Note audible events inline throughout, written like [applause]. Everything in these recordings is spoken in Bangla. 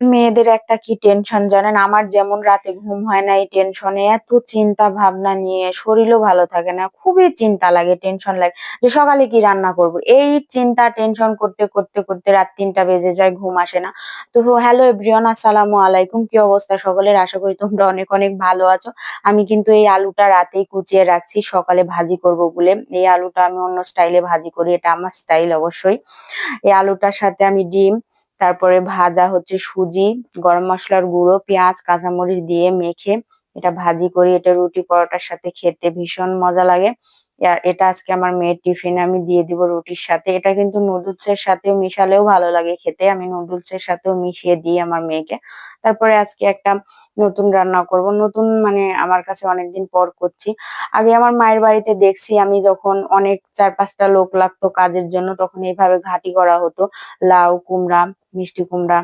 মেয়েদের একটা কি টেনশন জানেন? আমার যেমন রাতে ঘুম হয় না এই টেনশনে এত চিন্তা ভাবনা নিয়ে শরীরও ভালো থাকে না, খুবই চিন্তা লাগে টেনশন লাগে। যে সকালে কি রান্না করব? এই চিন্তা টেনশন করতে করতে করতে রাত তিনটা বেজে যায়, ঘুম আসে না। তো হ্যালো এভরিওয়ান আসসালামু আলাইকুম। কি অবস্থা সকলের? আশা করি তোমরা অনেক অনেক ভালো আছো। আমি কিন্তু এই আলুটা রাতেই কুচিয়ে রাখছি, সকালে ভাজি করব বলে। এই আলুটা আমি অন্য স্টাইলে ভাজি করি, এটা আমার স্টাইল অবশ্যই। এই আলুটার সাথে আমি ডিম তারপরে ভাজা হচ্ছে সুজি, গরম মশলার গুঁড়ো, পেঁয়াজ, কাঁচামরিচ দিয়ে মেখে এটা ভাজি করি। এটা রুটি পরোটার সাথে খেতে ভীষণ মজা লাগে। এটা আজকে আমার মেয়ের টিফিনে আমি দিয়ে দিব রুটির সাথে। এটা কিন্তু নুডলস এর সাথেও মিশালেও ভালো লাগে খেতে। আমি নুডলস এর সাথেও মিশিয়ে দিই আমার মেয়েকে। তারপরে আজকে একটা নতুন রান্না করব। নতুন মানে আমার কাছে অনেকদিন পর করছি। আগে আমার মায়ের বাড়িতে দেখছি আমি যখন অনেক চার পাঁচটা লোক লাগতো কাজের জন্য, তখন এইভাবে ঘাটি করা হতো। লাউ কুমড়া, মিষ্টি কুমড়া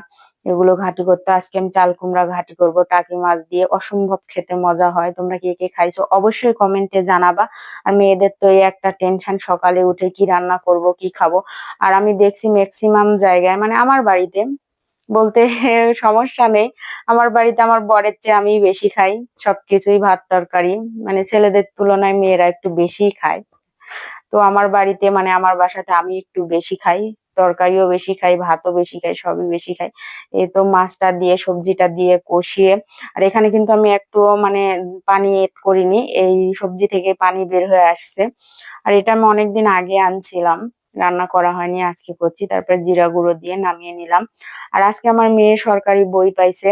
এগুলো ঘাটি করতে। আজকে আমি চাল কুমড়া ঘাটি করব, টাকি মাছ দিয়ে অসম্ভব খেতে মজা হয়। তোমরা কে কে খাইছো অবশ্যই কমেন্টে জানাবা। আর মেয়েদের তো এই একটা টেনশন সকালে উঠে কি রান্না করব, কি খাব। আর আমি দেখছি ম্যাক্সিমাম জায়গায় মানে আমার বাড়িতে বলতে [laughs] সমস্যা নেই। আমার বাড়িতে আমার বরের চেয়ে আমি বেশি খাই, সবকিছুই ভাত তরকারি। মানে ছেলেদের তুলনায় মেয়েরা একটু বেশি খায়। তো আমার বাড়িতে মানে আমার বাসাতে আমি একটু বেশি খাই। তরকারিও বেশি খাই, ভাতও বেশি খাই, সবই বেশি খাই। এই তো মাছটা দিয়ে, সবজিটা দিয়ে কষিয়ে, আর এখানে কিন্তু আমি একটু মানে পানি এড করিনি, এই সবজি থেকে পানি বের হয়ে আসছে। আর এটা আমি অনেকদিন আগে আনছিলাম, রান্না করা হয়নি, আজকে করছি। তারপরে জিরা গুঁড়ো দিয়ে নামিয়ে নিলাম। আর আজকে আমার মেয়ে সরকারি বই পাইছে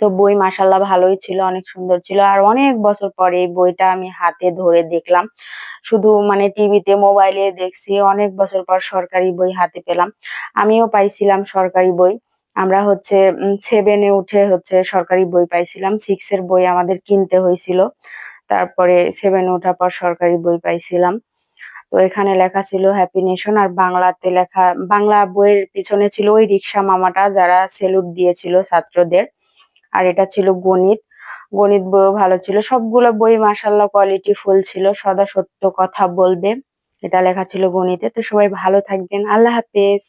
তো বই মাসাল্লাহ ভালোই ছিল, অনেক সুন্দর ছিল। আর অনেক বছর পরে এই বইটা আমি হাতে ধরে দেখলাম। শুধু মানে টিভিতে, মোবাইলে দেখছি, অনেক বছর পর সরকারি বই হাতে পেলাম। আমিও পাইছিলাম সরকারি বই। আমরা হচ্ছে সেভেনে উঠে হচ্ছে সরকারি বই পাইছিলাম। সিক্স এর বই আমাদের কিনতে হয়েছিল। তারপরে সেভেনে ওঠার পর সরকারি বই পাইছিলাম। তো এখানে লেখা ছিল হ্যাপি নেশন আর বাংলাতে লেখা, বাংলা বইয়ের পিছনে ছিল ওই রিক্সা মামাটা যারা সেলুট দিয়েছিল ছাত্রদের। আর এটা ছিল গণিত। গণিত বইও ভালো ছিল। সবগুলো বই মাসাল্লাহ কোয়ালিটি ফুল ছিল। সদা সত্য কথা বলবে। এটা লেখা ছিল গণিতে। তো সবাই ভালো থাকবেন। আল্লাহ হাফেজ।